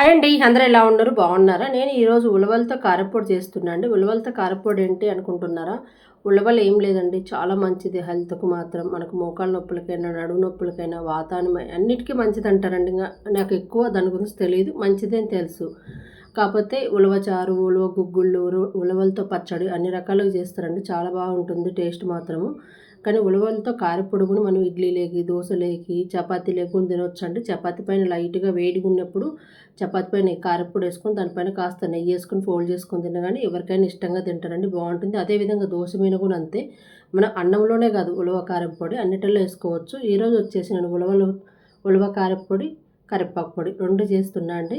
Hi అండి అందరూ ఎలా ఉన్నారు? బాగున్నారా? నేను ఈరోజు ఉలవలతో కారపొడి చేస్తున్నా అండి. ఉలవలతో కారపొడి ఏంటి అనుకుంటున్నారా? ఉలవలు ఏం లేదండి. చాలా మంచిది హెల్త్కు మాత్రం. మనకు మోకాళ్ళ నొప్పులకైనా నడుము నొప్పులకైనా వాతావరణం అన్నిటికీ మంచిది అంటారండి. ఇంకా నాకు ఎక్కువ దాని గురించి తెలియదు. మంచిదని తెలుసు. కాకపోతే ఉలవచారు ఉలవ గుగ్గుళ్ళు ఉలవలతో పచ్చడి అన్ని రకాలుగా చేస్తారండి. చాలా బాగుంటుంది టేస్ట్ మాత్రము. కానీ ఉలవలతో కారపొడుగును మనం ఇడ్లీలేకి దోశలేకి చపాతీ లేకుండా తినొచ్చు అంటే చపాతీ పైన లైట్గా వేడిగా ఉన్నప్పుడు చపాతీ పైన కారపొడి వేసుకొని దానిపైన కాస్త నెయ్యి వేసుకొని ఫోల్డ్ చేసుకొని తిన్నా కానీ ఎవరికైనా ఇష్టంగా తింటారండి. బాగుంటుంది. అదేవిధంగా దోశ మీద కూడా అంతే. మన అన్నంలోనే కాదు ఉలవ కారపొడి అన్నిటిలో వేసుకోవచ్చు. ఈరోజు వచ్చేసి నేను ఉలవలు ఉలవ కారపొడి కరివేపాకు పొడి రెండు చేస్తున్నా అండి.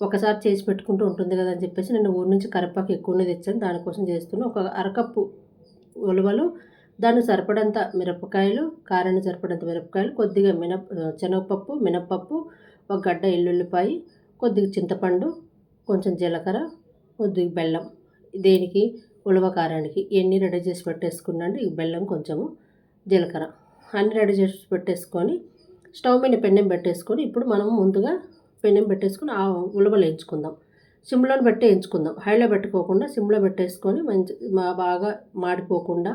ఒకసారి చేసి పెట్టుకుంటూ ఉంటుంది కదా అని చెప్పేసి నేను ఊరి నుంచి కరివేపాకు ఎక్కువనే తెచ్చాను. దానికోసం చేస్తున్నా. ఒక అరకప్పు ఉలవలు దాన్ని సరిపడంత మిరపకాయలు కారాన్ని సరిపడంత మిరపకాయలు కొద్దిగా మినప శనగపప్పు మినప్పప్పు ఒక గడ్డ ఎల్లుల్లిపాయ కొద్దిగా చింతపండు కొంచెం జీలకర్ర కొద్దిగా బెల్లం. దేనికి? ఉలవ కారానికి. ఎన్ని రెడీ చేసి పెట్టేసుకున్నాండి ఈ బెల్లం కొంచెము జీలకర్ర. అన్ని రెడీ చేసి పెట్టేసుకొని స్టవ్ మీద పెన్నెం పెట్టేసుకొని ఇప్పుడు మనం ముందుగా పెనం పెట్టేసుకొని ఆ ఉలవలు వేయించుకుందాం. సిమ్లో పెట్టి వేయించుకుందాం. హైలో పెట్టుకోకుండా సిమ్లో పెట్టేసుకొని మంచి బాగా మాడిపోకుండా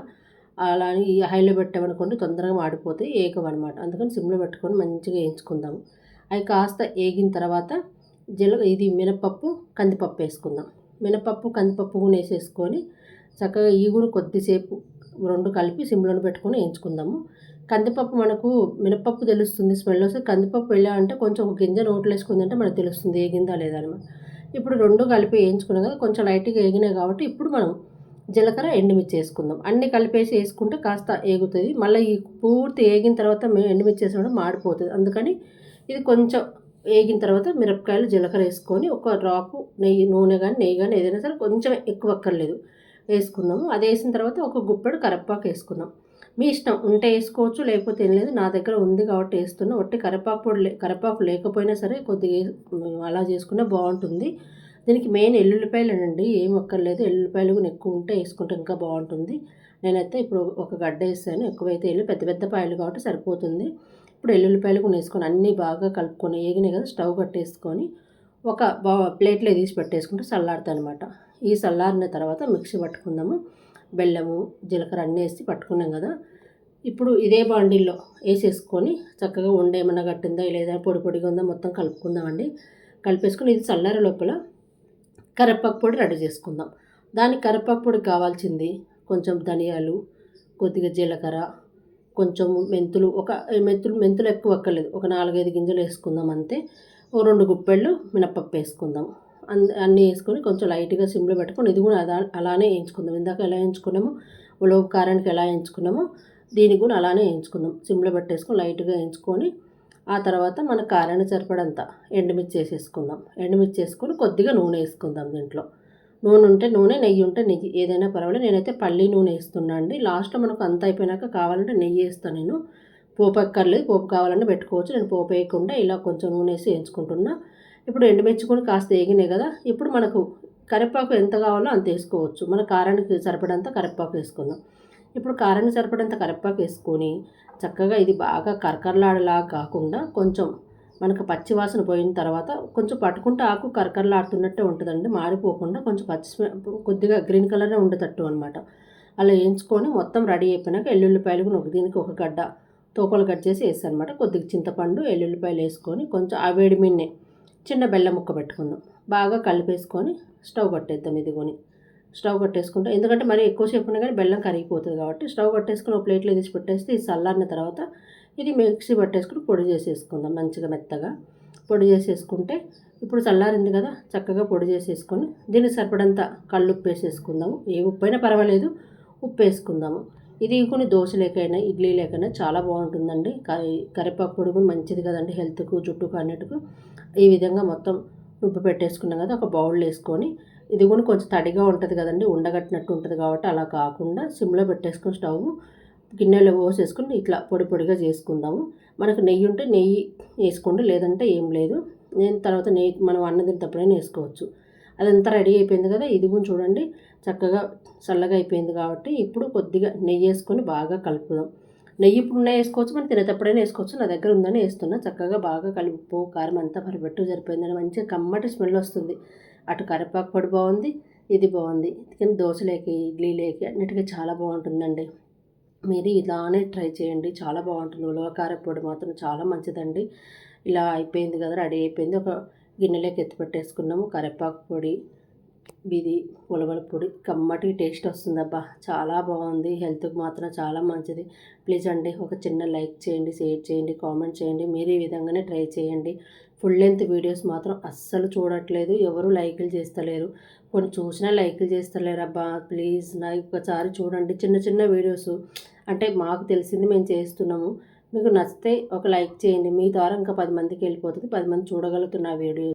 అలా అని ఈ హైలో పెట్టామనుకోండి తొందరగా మాడిపోతే ఏకం అనమాట అందుకని సిమ్లో పెట్టుకొని మంచిగా వేయించుకుందాము. అవి కాస్త వేగిన తర్వాత జీల ఇది మినపప్పు కందిపప్పు వేసుకుందాం. మినపప్పు కందిపప్పు కూడా వేసేసుకొని చక్కగా ఈ కూడా కొద్దిసేపు రెండు కలిపి సిమ్లో పెట్టుకొని వేయించుకుందాము. కందిపప్పు మనకు మినపప్పు తెలుస్తుంది స్మెల్ వస్తే కందిపప్పు వెళ్ళామంటే కొంచెం ఒక గింజ నోట్లో వేసుకుంది అంటే మనకు తెలుస్తుంది ఏగిందా లేదా అనమాట ఇప్పుడు రెండు కలిపి వేయించుకున్నాం కదా కొంచెం లైట్గా వేగినాయి కాబట్టి ఇప్పుడు మనం జీలకర్ర ఎండుమిర్చి వేసుకుందాం. అన్నీ కలిపేసి వేసుకుంటే కాస్త ఏగుతుంది. మళ్ళీ ఈ పూర్తి ఏగిన తర్వాత మేము ఎండుమిర్చి వేసినప్పుడు మాడిపోతుంది. అందుకని ఇది కొంచెం వేగిన తర్వాత మిరపకాయలు జీలకర్ర వేసుకొని ఒక డ్రాపు నెయ్యి నూనె కానీ నెయ్యి కానీ ఏదైనా సరే కొంచెం ఎక్కువ అక్కర్లేదు. వేసుకుందాము. అది వేసిన తర్వాత ఒక గుప్పెడు కరపాకు వేసుకుందాం. మీ ఇష్టం ఉంటే వేసుకోవచ్చు లేకపోతే ఏం లేదు. నా దగ్గర ఉంది కాబట్టి వేస్తున్నా. ఒట్టి కరపాకు పొడి కరపాకు లేకపోయినా సరే కొద్దిగా అలా చేసుకున్నా బాగుంటుంది. దీనికి మెయిన్ ఎల్లుల్లిపాయలేనండి ఏం ఒక్కర్లేదు ఎల్లుల్లిపాయలు కూడా ఎక్కువ ఉంటే వేసుకుంటే ఇంకా బాగుంటుంది. నేనైతే ఇప్పుడు ఒక గడ్డ వేసాను. ఎక్కువైతే వెళ్ళి పెద్ద పెద్ద పాయలు కాబట్టి సరిపోతుంది. ఇప్పుడు ఎల్లుల్లిపాయలు కూడా వేసుకొని అన్నీ బాగా కలుపుకొని ఏగినాయి కదా స్టవ్ కట్టేసుకొని ఒక బా ప్లేట్లో తీసి పెట్టేసుకుంటే చల్లారుతా అనమాట ఈ చల్లారిన తర్వాత మిక్సీ పట్టుకుందాము. బెల్లము జీలకర్ర అన్నీ వేసి పట్టుకున్నాం కదా. ఇప్పుడు ఇదే బాండిల్లో వేసేసుకొని చక్కగా ఉండేమన్నా గట్టిందా లేదా పొడి పొడిగా ఉందా మొత్తం కలుపుకుందామండి కలిపేసుకొని ఇది చల్లారి లోపల కరివేపాకు పొడి రెడీ చేసుకుందాం. దానికి కరివేపాకు పొడి కావాల్సింది కొంచెం ధనియాలు కొద్దిగా జీలకర్ర కొంచెం మెంతులు ఒక మెంతులు మెంతులు ఎక్కువ అక్కర్లేదు. ఒక నాలుగైదు గింజలు వేసుకుందాం అంతే. ఓ రెండు గుప్పెళ్ళు మినపప్పు వేసుకుందాం. అన్నీ వేసుకొని కొంచెం లైట్గా సిమ్లో పెట్టుకొని ఇది కూడా అలా అలానే వేయించుకుందాం. ఇందాక ఎలా వేయించుకున్నామో ఉలవ కారానికి ఎలా వేయించుకున్నామో దీనికి కూడా అలానే వేయించుకుందాం. సిమ్లో పెట్టేసుకొని లైట్గా వేయించుకొని ఆ తర్వాత మన కారాన్ని సరిపడంత ఎండుమిర్చి వేసేసుకుందాం. ఎండుమిర్చి వేసుకొని కొద్దిగా నూనె వేసుకుందాం దీంట్లో. నూనె ఉంటే నూనె నెయ్యి ఉంటే నెయ్యి ఏదైనా పర్వాలేదు. నేనైతే పల్లి నూనె వేస్తున్నా అండి. లాస్ట్లో మనకు అంత అయిపోయినాక కావాలంటే నెయ్యి వేస్తాను నేను. పోపు ఎక్కర్లేదు పోపు కావాలంటే పెట్టుకోవచ్చు. నేను పోపు వేయకుండా ఇలా కొంచెం నూనె వేసి వేయించుకుంటున్నా. ఇప్పుడు ఎండుమిర్చి కూడా కాస్త వేగినాయి కదా ఇప్పుడు మనకు కరివేపాకు ఎంత కావాలో అంత వేసుకోవచ్చు. మన కారానికి సరిపడంత కరివేపాకు వేసుకుందాం. ఇప్పుడు కారానికి సరిపడంత కరివేపాకు వేసుకొని చక్కగా ఇది బాగా కరకరలాడలా కాకుండా కొంచెం మనకు పచ్చి వాసన పోయిన తర్వాత కొంచెం పట్టుకుంటే ఆకు కరకరలాడుతున్నట్టే ఉంటుందండి. మాడిపోకుండా కొంచెం పచ్చి కొద్దిగా గ్రీన్ కలరే ఉండేటట్టు అనమాట అలా వేయించుకొని మొత్తం రెడీ అయిపోయినాక ఎల్లుల్లిపాయలు ఒక దీనికి ఒక గడ్డ తోకలు కట్ చేసి వేస్తాను అనమాట కొద్దిగా చింతపండు ఎల్లుల్లిపాయలు వేసుకొని కొంచెం ఆ వేడి మిన్నే చిన్న బెల్లం ముక్క పెట్టుకుందాం. బాగా కలిపేసుకొని స్టవ్ కట్టేద్దాం ఇదిగోని. స్టవ్ కట్టేసుకుంటాం ఎందుకంటే మరి ఎక్కువసేపు ఉన్నా కానీ బెల్లం కరిగిపోతుంది కాబట్టి స్టవ్ కట్టేసుకుని ఒక ప్లేట్లో తీసి పెట్టేస్తే ఇది చల్లారిన తర్వాత ఇది మిక్సీ పట్టేసుకుని పొడి చేసేసుకుందాం మంచిగా మెత్తగా. పొడి చేసేసుకుంటే ఇప్పుడు చల్లారింది కదా చక్కగా పొడి చేసేసుకొని దీనికి సరిపడంత కళ్ళు ఉప్పు వేసేసుకుందాము ఏ ఉప్పు అయినా పర్వాలేదు ఉప్పు వేసుకుందాము ఇది కొన్ని దోశలేకైనా ఇడ్లీ లేకైనా చాలా బాగుంటుందండి. కరివేపాకు పొడి కూడా మంచిది కదండి హెల్త్కు జుట్టుకు అన్నిటికు. ఈ విధంగా మొత్తం ఉప్పు పెట్టేసుకున్నాం కదా ఒక బౌల్ వేసుకొని. ఇది కూడా కొంచెం తడిగా ఉంటుంది కదండి ఉండగట్టినట్టు ఉంటుంది కాబట్టి అలా కాకుండా సిమ్లో పెట్టేసుకుని స్టవ్ గిన్నెలో పోసేసుకుని ఇట్లా పొడి పొడిగా చేసుకుందాము. మనకు నెయ్యి ఉంటే నెయ్యి వేసుకోండి లేదంటే ఏం లేదు. నేను తర్వాత నెయ్యి మనం అన్న తింటప్పుడైనా వేసుకోవచ్చు. అదంతా రెడీ అయిపోయింది కదా ఇది కూడా చూడండి చక్కగా చల్లగా అయిపోయింది కాబట్టి ఇప్పుడు కొద్దిగా నెయ్యి వేసుకొని బాగా కలుపుదాం. నెయ్యి ఇప్పుడున్నా వేసుకోవచ్చు మనం తినేటప్పుడైనా వేసుకోవచ్చు. నా దగ్గర ఉందని వేస్తున్నా. చక్కగా బాగా కలిపి ఉప్పు కారం అంతా పరిపెట్టు సరిపోయిందని మంచిగా కమ్మటి స్మెల్ వస్తుంది. అటు కరివేపాకు పొడి బాగుంది ఇది బాగుంది. కానీ దోశలేకి ఇడ్లీలేకి అన్నిటికీ చాలా బాగుంటుందండి. మీరు ఇలానే ట్రై చేయండి. చాలా బాగుంటుంది. ఉలవ పొడి మాత్రం చాలా మంచిదండి. ఇలా అయిపోయింది కదా రెడీ అయిపోయింది. ఒక గిన్నెలోకి ఎత్తి పెట్టేసుకున్నాము కరివేపాకు పొడి ఇది ఉలవల పొడి. కమ్మటి టేస్ట్ వస్తుందబ్బా. చాలా బాగుంది. హెల్త్కి మాత్రం చాలా మంచిది. ప్లీజ్ అండి ఒక చిన్న లైక్ చేయండి షేర్ చేయండి కామెంట్ చేయండి. మీరు ఈ విధంగానే ట్రై చేయండి. ఫుల్ లెంత్ వీడియోస్ మాత్రం అస్సలు చూడట్లేదు. ఎవరు లైకులు చేస్తలేరు. కొన్ని చూసినా లైకులు చేస్తలేరు అబ్బా ప్లీజ్ నా ఒకసారి చూడండి. చిన్న చిన్న వీడియోస్. అంటే మాకు తెలిసింది మేము చేస్తున్నాము. మీకు నచ్చితే ఒక లైక్ చేయండి. మీ ద్వారా ఇంకా పది మందికి వెళ్ళిపోతుంది. పది మంది చూడగలుగుతున్న వీడియో.